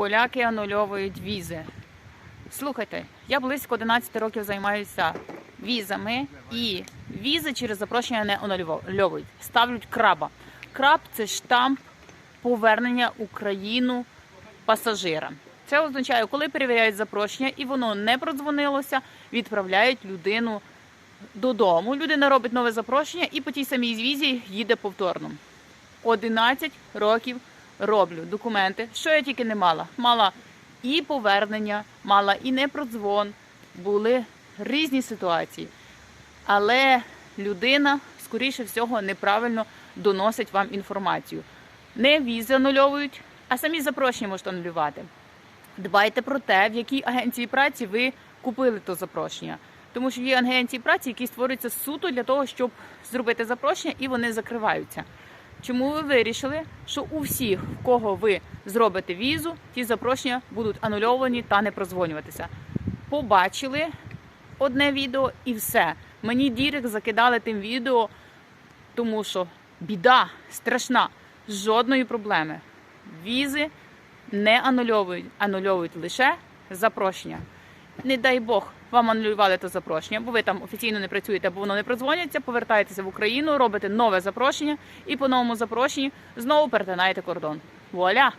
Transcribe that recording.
Поляки анульовують візи. Слухайте, я близько 11 років займаюся візами, і візи через запрошення не анульовують. Ставлять краба. Краб це штамп повернення Україну пасажира. Це означає, коли перевіряють запрошення і воно не продзвонилося, відправляють людину додому. Людина робить нове запрошення і по тій самій візі їде повторно. 11 років роблю документи. Що я тільки не мала? Мала і повернення, мала і непродзвон. Були різні ситуації. Але людина, скоріше всього, неправильно доносить вам інформацію. Не візи анульовують, а самі запрошення можуть анулювати. Дбайте про те, в якій агенції праці ви купили то запрошення. Тому що є агенції праці, які створюються суто для того, щоб зробити запрошення, і вони закриваються. Чому ви вирішили, що у всіх, в кого ви зробите візу, ті запрошення будуть анульовані та не прозвонюватися? Побачили одне відео і все. Мені дірек закидали тим відео, тому що біда страшна, жодної проблеми. Візи не анульовують, анульовують лише запрошення. Не дай Бог, вам анулювали то запрошення, бо ви там офіційно не працюєте, бо воно не прозвоняться, повертаєтеся в Україну, робите нове запрошення і по новому запрошенню знову перетинаєте кордон. Вуаля!